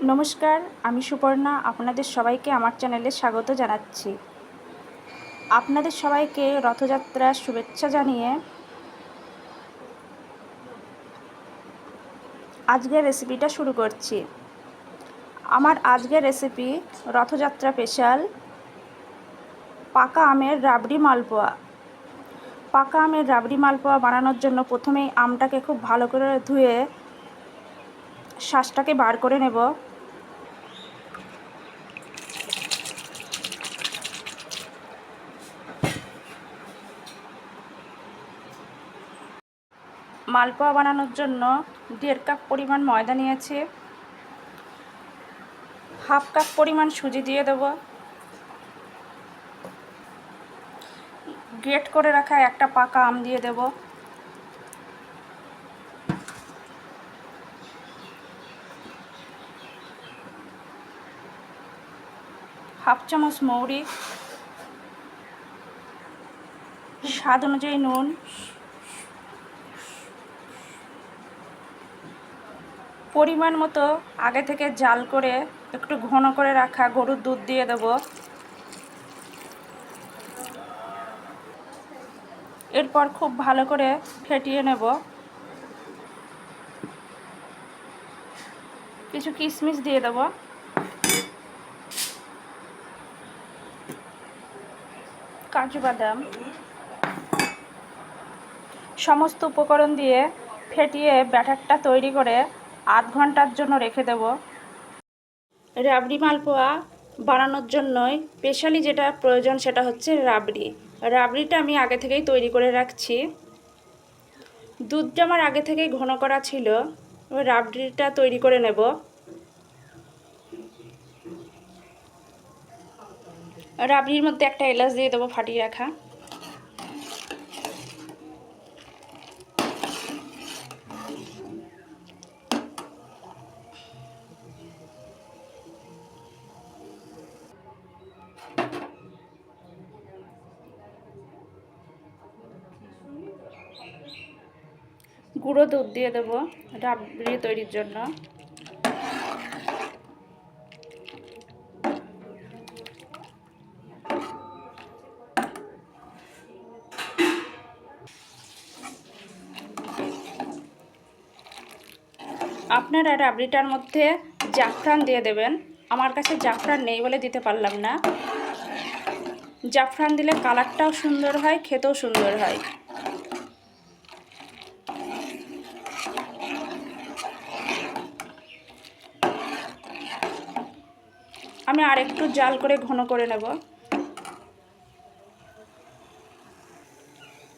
নমস্কার, আমি সুপর্ণা, আপনাদের সবাইকে আমার চ্যানেলে স্বাগত জানাচ্ছি। আপনাদের সবাইকে রথযাত্রার শুভেচ্ছা জানিয়ে আজকের রেসিপিটা শুরু করছি। আমার আজকের রেসিপি রথযাত্রা স্পেশাল পাকা আমের রাবড়ি মালপোয়া। পাকা আমের রাবড়ি মালপোয়া বানানোর জন্য প্রথমেই আমটাকে খুব ভালো করে ধুয়ে শ্বাসটাকে বার করে নেব। মালপোয়া বানানোর জন্য দেড় কাপ পরিমাণ ময়দা নিয়েছি। হাফ কাপ পরিমাণ সুজি দিয়ে দেব। গ্রেট করে রাখা একটা পাকা আম দিয়ে দেব। হাফ চামচ মৌরি, স্বাদ অনুযায়ী নুন, পরিমাণ মতো আগে থেকে জাল করে, একটু ঘন করে রাখা গরুর দুধ দিয়ে দেব। এরপর খুব ভালো করে ফেটিয়ে নেব। কিছু কিশমিশ দিয়ে দেব। কাজু বাদাম, সমস্ত উপকরণ দিয়ে ফেটিয়ে ব্যাটারটা তৈরি করে আধ ঘণ্টার জন্য রেখে দেব। রাবড়ি মালপোয়া বানানোর জন্যই স্পেশালি যেটা প্রয়োজন সেটা হচ্ছে রাবড়ি। রাবড়িটা আমি আগে থেকেই তৈরি করে রাখছি। দুধটা আমার আগে থেকেই ঘন করা ছিল রাবড়িটা তৈরি করে নেব। রাবড়ির মধ্যে একটা এলাচ দিয়ে দেবো, ফাটিয়ে রাখা। গুঁড়ো দুধ দিয়ে দেবো রাবড়ি তৈরির জন্য। আপনারা রাবড়িটার মধ্যে জাফরান দিয়ে দেবেন। আমার কাছে জাফরান নেই বলে দিতে পারলাম না। জাফরান দিলে কালারটাও সুন্দর হয়, খেতেও সুন্দর হয়। আমি আর একটু জাল করে ঘন করে নেব।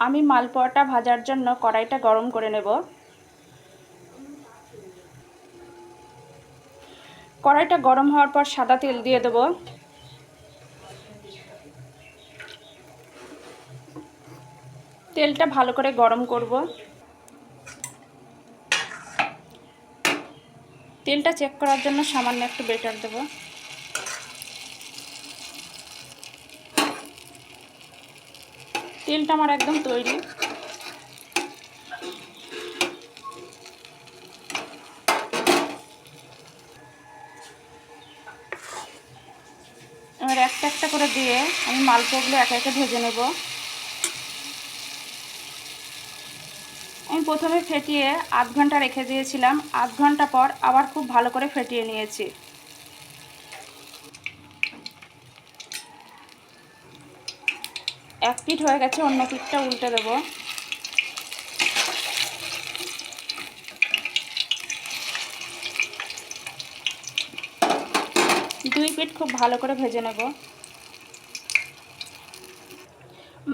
আমি মালপোয়াটা ভাজার জন্য কড়াইটা গরম করে নেব। কড়াইটা গরম হওয়ার পর সাদা তেল দিয়ে দেব। তেলটা ভালো করে গরম করব। তেলটা চেক করার জন্য সামান্য একটু বেটার দেবো। তেলটা আমার একদম তৈরি এবার একটা একটা করে দিয়ে আমি মালপোগুলো একে একে ভেজে নেব। আমি প্রথমে ফেটিয়ে আধ ঘণ্টা রেখে দিয়েছিলাম। আধ ঘণ্টা পর আবার খুব ভালো করে ফেটিয়ে নিয়েছি। এক পিঠ হয়ে গেছে, অন্য পিঠটা উল্টে দেবো। দুই পিঠ খুব ভালো করে ভেজে নেব।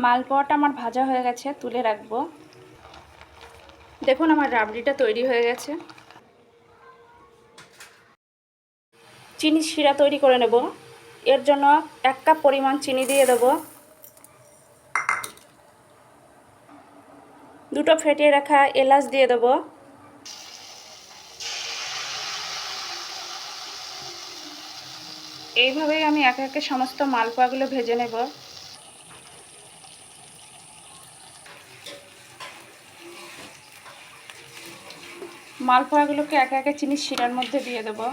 মালপোয়াটা আমার ভাজা হয়ে গেছে, তুলে রাখব। দেখুন আমার রাবড়িটা তৈরি হয়ে গেছে। চিনি শিরা তৈরি করে নেব। এর জন্য এক কাপ পরিমাণ চিনি দিয়ে দেবো। দুটো ফেটিয়ে রাখা এলাচ দিয়ে দেবো। এইভাবেই আমি একে একে সমস্ত মালপোয়াগুলো ভেজে নেব। মালপোয়াগুলোকে একে একে চিনির শিরার মধ্যে দিয়ে দেবো।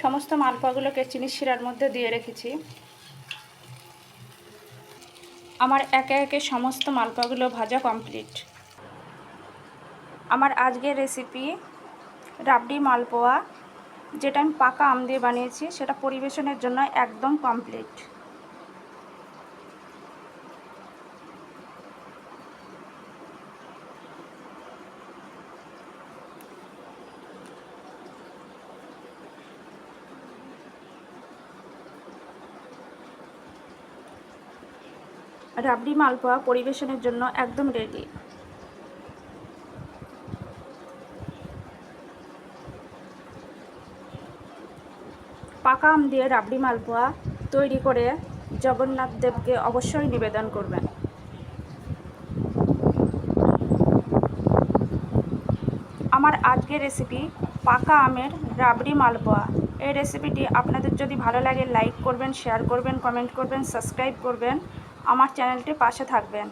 সমস্ত মালপোয়াগুলোকে চিনির শিরার মধ্যে দিয়ে রেখেছি। আমার একে একে সমস্ত মালপোয়াগুলো ভাজা কমপ্লিট। আমার আজকের রেসিপি রাবড়ি মালপোয়া যেটা আমি পাকা আম দিয়ে বানিয়েছি, সেটা পরিবেশনের জন্য একদম কমপ্লিট রাবড়ি মালপোয়া পরিবেশনের জন্য একদম রেডি পাকা আম দিয়ে রাবড়ি মালপোয়া তৈরি করে জগন্নাথ দেবকে অবশ্যই নিবেদন করবেন। আমার আজকের রেসিপি পাকা আমের রাবড়ি মালপোয়া। এই রেসিপিটি আপনাদের যদি ভালো লাগে লাইক করবেন শেয়ার করবেন কমেন্ট করবেন সাবস্ক্রাইব করবেন। আমার চ্যানেলটি পাশে থাকবেন।